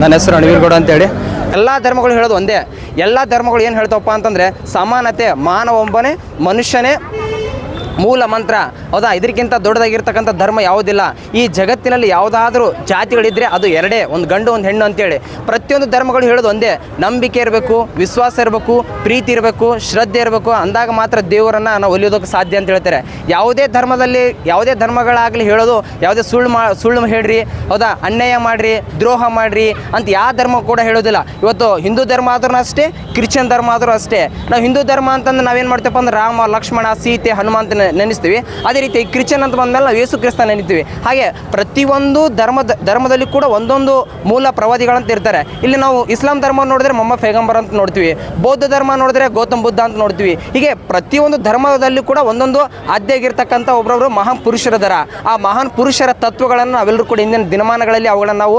ನನ್ನ ಹೆಸರು ಅಣವೀರ್ಗೌಡ ಅಂತೇಳಿ. ಎಲ್ಲ ಧರ್ಮಗಳು ಹೇಳೋದು ಒಂದೇ. ಎಲ್ಲ ಧರ್ಮಗಳು ಏನು ಹೇಳ್ತವಪ್ಪ ಅಂತಂದರೆ ಸಮಾನತೆ, ಮಾನವ ಒಬ್ಬನೇ ಮನುಷ್ಯನೇ ಮೂಲ ಮಂತ್ರ. ಹೌದಾ? ಇದಕ್ಕಿಂತ ದೊಡ್ಡದಾಗಿರ್ತಕ್ಕಂಥ ಧರ್ಮ ಯಾವುದಿಲ್ಲ. ಈ ಜಗತ್ತಿನಲ್ಲಿ ಯಾವುದಾದ್ರೂ ಜಾತಿಗಳಿದ್ರೆ ಅದು ಎರಡೇ, ಒಂದು ಗಂಡು, ಒಂದು ಹೆಣ್ಣು ಅಂತೇಳಿ. ಪ್ರತಿಯೊಂದು ಧರ್ಮಗಳು ಹೇಳೋದು ಒಂದೇ. ನಂಬಿಕೆ ಇರಬೇಕು, ವಿಶ್ವಾಸ ಇರಬೇಕು, ಪ್ರೀತಿ ಇರಬೇಕು, ಶ್ರದ್ಧೆ ಇರಬೇಕು. ಅಂದಾಗ ಮಾತ್ರ ದೇವರನ್ನು ನಾವು ಒಲಿಯೋದಕ್ಕೆ ಸಾಧ್ಯ ಅಂತ ಹೇಳ್ತಾರೆ. ಯಾವುದೇ ಧರ್ಮದಲ್ಲಿ, ಯಾವುದೇ ಧರ್ಮಗಳಾಗಲಿ ಹೇಳೋದು, ಯಾವುದೇ ಸುಳ್ಳು ಮಾ, ಸುಳ್ಳು ಹೇಳ್ರಿ, ಹೌದಾ? ಅನ್ಯಾಯ ಮಾಡ್ರಿ, ದ್ರೋಹ ಮಾಡ್ರಿ ಅಂತ ಯಾವ ಧರ್ಮ ಕೂಡ ಹೇಳೋದಿಲ್ಲ. ಇವತ್ತು ಹಿಂದೂ ಧರ್ಮ ಆದ್ರೂ ಅಷ್ಟೇ, ಕ್ರಿಶ್ಚಿಯನ್ ಧರ್ಮ ಆದರೂ ಅಷ್ಟೇ. ನಾವು ಹಿಂದೂ ಧರ್ಮ ಅಂತಂದ್ರೆ ನಾವೇನು ಮಾಡ್ತೇವಪ್ಪ ಅಂದ್ರೆ ರಾಮ, ಲಕ್ಷ್ಮಣ, ಸೀತೆ ಹನುಮಂತ ನೆ- ನೆನೆಸ್ತೀವಿ. ಅದೇ ರೀತಿ ಕ್ರಿಶ್ಚಿಯನ್ ಅಂತ ಬಂದಮೇಲೆ ನಾವು ಯೇಸು ಕ್ರಿಸ್ತ ನೆನಿತೀವಿ ಹಾಗೆ ಪ್ರತಿಯೊಂದು ಧರ್ಮದ, ಧರ್ಮದಲ್ಲಿ ಕೂಡ ಒಂದೊಂದು ಮೂಲ ಪ್ರವಾದಿಗಳಂತ ಇರ್ತಾರೆ. ಇಲ್ಲಿ ನಾವು ಇಸ್ಲಾಂ ಧರ್ಮ ನೋಡಿದ್ರೆ ಮೊಮ್ಮ ಫೇಗಂಬರ್ ಅಂತ ನೋಡ್ತೀವಿ. ಬೌದ್ಧ ಧರ್ಮ ನೋಡಿದ್ರೆ ಗೌತಮ್ ಬುದ್ಧ ಅಂತ ನೋಡ್ತೀವಿ. ಹೀಗೆ ಪ್ರತಿಯೊಂದು ಧರ್ಮದಲ್ಲಿ ಕೂಡ ಒಂದೊಂದು ಆದ್ಯಾಗಿರ್ತಕ್ಕಂಥ ಒಬ್ಬರೊಬ್ರು ಮಹಾನ್ ಪುರುಷರ ದರ. ಆ ಮಹಾನ್ ಪುರುಷರ ತತ್ವಗಳನ್ನು ನಾವೆಲ್ಲರೂ ಕೂಡ ಇಂದಿನ ದಿನಮಾನಗಳಲ್ಲಿ ಅವುಗಳನ್ನು ನಾವು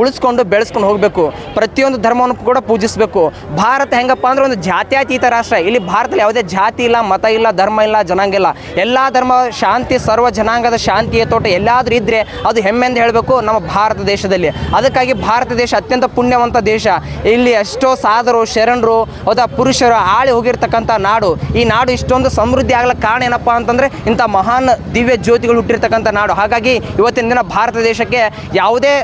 ಉಳಿಸ್ಕೊಂಡು ಬೆಳೆಸ್ಕೊಂಡು ಹೋಗಬೇಕು. ಪ್ರತಿಯೊಂದು ಧರ್ಮವನ್ನು ಕೂಡ ಪೂಜಿಸಬೇಕು. ಭಾರತ ಹೆಂಗಪ್ಪ ಅಂದ್ರೆ ಒಂದು ಜಾತ್ಯಾತೀತ ರಾಷ್ಟ್ರ. ಇಲ್ಲಿ ಭಾರತದಲ್ಲಿ ಯಾವುದೇ ಜಾತಿ ಇಲ್ಲ, ಮತ ಇಲ್ಲ, ಧರ್ಮ ಇಲ್ಲ, ಜನಾಂಗ ಇಲ್ಲ. ಎಲ್ಲ ಧರ್ಮ ಶಾಂತಿ ಸರ್ವ ಜನಾಂಗದ ಶಾಂತಿಯ ತೋಟ ಎಲ್ಲಾದರೂ ಇದ್ದರೆ ಅದು ಹೆಮ್ಮೆಂದು ಹೇಳಬೇಕು ನಮ್ಮ ಭಾರತ ದೇಶದಲ್ಲಿ. ಅದಕ್ಕಾಗಿ ಭಾರತ ದೇಶ ಅತ್ಯಂತ ಪುಣ್ಯವಂತ ದೇಶ. ಇಲ್ಲಿ ಎಷ್ಟೋ ಸಾಧರು ಶರಣರು ಹೌದಾ ಪುರುಷರು ಆಳಿ ಹೋಗಿರ್ತಕ್ಕಂಥ ನಾಡು. ಈ ನಾಡು ಇಷ್ಟೊಂದು ಸಮೃದ್ಧಿ ಆಗ್ಲಿಕ್ಕೆ ಕಾರಣ ಏನಪ್ಪ ಅಂತಂದರೆ ಇಂಥ ಮಹಾನ್ ದಿವ್ಯ ಜ್ಯೋತಿಗಳು ಹುಟ್ಟಿರ್ತಕ್ಕಂಥ ನಾಡು. ಹಾಗಾಗಿ ಇವತ್ತಿನ ದಿನ ಭಾರತ ದೇಶಕ್ಕೆ ಯಾವುದೇ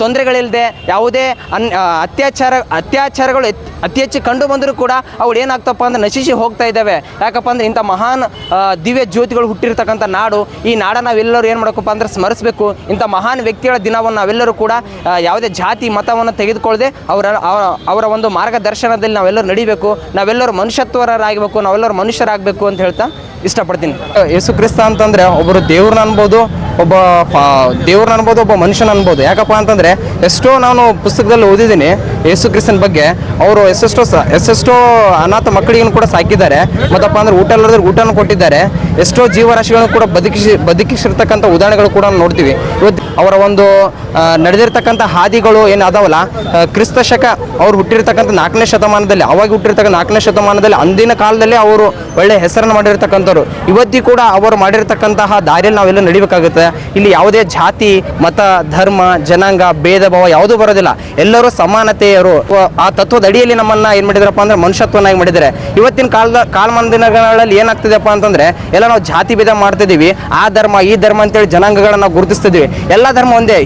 ತೊಂದರೆಗಳಿಲ್ಲದೆ ಯಾವುದೇ ಅನ್ ಅತ್ಯಾಚಾರ ಅತ್ಯಾಚಾರಗಳು ಅತಿ ಹೆಚ್ಚು ಕಂಡು ಬಂದರೂ ಕೂಡ ಅವು ಏನಾಗ್ತಪ್ಪ ಅಂದ್ರೆ ನಶಿಸಿ ಹೋಗ್ತಾ ಇದ್ದಾವೆ. ಯಾಕಪ್ಪ ಅಂದ್ರೆ ಇಂಥ ಮಹಾನ್ ಆ, ದಿವ್ಯ ಜ್ಯೋತಿಗಳು ಹುಟ್ಟಿರ್ತಕ್ಕಂಥ ನಾಡು, ಈ ನಾಡ ನಾವೆಲ್ಲರೂ ಏನು ಮಾಡಬೇಕಪ್ಪ ಅಂದ್ರೆ ಸ್ಮರಿಸಬೇಕು. ಇಂಥ ಮಹಾನ್ ವ್ಯಕ್ತಿಗಳ ದಿನವನ್ನು ನಾವೆಲ್ಲರೂ ಕೂಡ ಯಾವುದೇ ಜಾತಿ ಮತವನ್ನು ತೆಗೆದುಕೊಳ್ಳದೆ ಅವರ- ಅವರ ಒಂದು ಮಾರ್ಗದರ್ಶನದಲ್ಲಿ ನಾವೆಲ್ಲರೂ ನಡಿಬೇಕು. ನಾವೆಲ್ಲರೂ ಮನುಷ್ಯತ್ವರಾಗಬೇಕು ನಾವೆಲ್ಲರೂ ಮನುಷ್ಯರಾಗಬೇಕು ಅಂತ ಹೇಳ್ತಾ ಇಷ್ಟಪಡ್ತೀನಿ. ಯೇಸು ಕ್ರಿಸ್ತ ಅಂತಂದ್ರೆ ಒಬ್ಬರು ದೇವ್ರನ್ನ ಅನ್ಬೋದು ಒಬ್ಬ ದೇವ್ರನ್ನ ಅನ್ಬೋದು, ಒಬ್ಬ ಮನುಷ್ಯನ ಅನ್ಬೋದು. ಯಾಕಪ್ಪ ಅಂತಂದ್ರೆ, ಎಷ್ಟೋ ನಾನು ಪುಸ್ತಕದಲ್ಲಿ ಓದಿದ್ದೀನಿ ಯೇಸು ಕ್ರಿಸ್ತನ ಬಗ್ಗೆ. ಅವರು ಎಷ್ಟೆಷ್ಟೋ ಸ ಎಷ್ಟೆಷ್ಟೋ ಅನಾಥ ಮಕ್ಕಳಿಗೂ ಕೂಡ ಸಾಕಿದ್ದಾರೆ. ಮತ್ತಪ್ಪ ಅಂದ್ರೆ ಊಟ ಇಲ್ಲದ್ರೆ ಊಟನೂ ಕೊಟ್ಟಿದ್ದಾರೆ. ಎಷ್ಟೋ ಜೀವರಾಶಿಗಳನ್ನು ಕೂಡ ಬದುಕಿಸಿ ಬದುಕಿಸಿರ್ತಕ್ಕಂಥ ಉದಾಹರಣೆಗಳು ಕೂಡ ನೋಡ್ತೀವಿ. ಇವತ್ತು ಅವರ ಒಂದು ನಡೆದಿರ್ತಕ್ಕಂಥ ಹಾದಿಗಳು ಏನು ಅದಾವಲ್ಲ ಕ್ರಿಸ್ತ ಶಕ ಅವ್ರು ಹುಟ್ಟಿರ್ತಕ್ಕಂಥ ನಾಲ್ಕನೇ ಶತಮಾನದಲ್ಲಿ, ಅವಾಗ ಹುಟ್ಟಿರ್ತಕ್ಕಂಥ ನಾಲ್ಕನೇ ಶತಮಾನದಲ್ಲಿ, ಅಂದಿನ ಕಾಲದಲ್ಲಿ ಅವರು ಒಳ್ಳೆ ಹೆಸರನ್ನು ಮಾಡಿರ್ತಕ್ಕಂಥವ್ರು. ಇವತ್ತಿ ಕೂಡ ಅವರು ಮಾಡಿರ್ತಕ್ಕಂತಹ ದಾರಿಯಲ್ಲಿ ನಾವೆಲ್ಲ ನಡಿಬೇಕಾಗುತ್ತೆ. ಇಲ್ಲಿ ಯಾವುದೇ ಜಾತಿ, ಮತ, ಧರ್ಮ, ಜನಾಂಗ, ಭೇದ ಭಾವ ಯಾವುದೂ ಬರೋದಿಲ್ಲ. ಎಲ್ಲರೂ ಸಮಾನತೆಯರು. ಆ ತತ್ವದ ಅಡಿಯಲ್ಲಿ ನಮ್ಮನ್ನ ಏನ್ ಮಾಡಿದ್ರಪ್ಪ ಅಂದ್ರೆ ಮನುಷ್ಯತ್ವನಾಗಿ ಮಾಡಿದ್ದಾರೆ. ಇವತ್ತಿನ ಕಾಲದ ಕಾಲಮಾನ ದಿನಗಳಲ್ಲಿ ಏನಾಗ್ತಿದೆಪ್ಪ ಅಂತಂದ್ರೆ, ಎಲ್ಲ ನಾವು ಜಾತಿ ಭೇದ ಮಾಡ್ತಿದ್ದೀವಿ. ಆ ಧರ್ಮ, ಈ ಧರ್ಮ ಅಂತೇಳಿ ಜನಾಂಗಗಳನ್ನ ನಾವು ಗುರುತಿಸ್ತಿದ್ದೀವಿ. ಎಲ್ಲ ಧರ್ಮ ಒಂದೇ.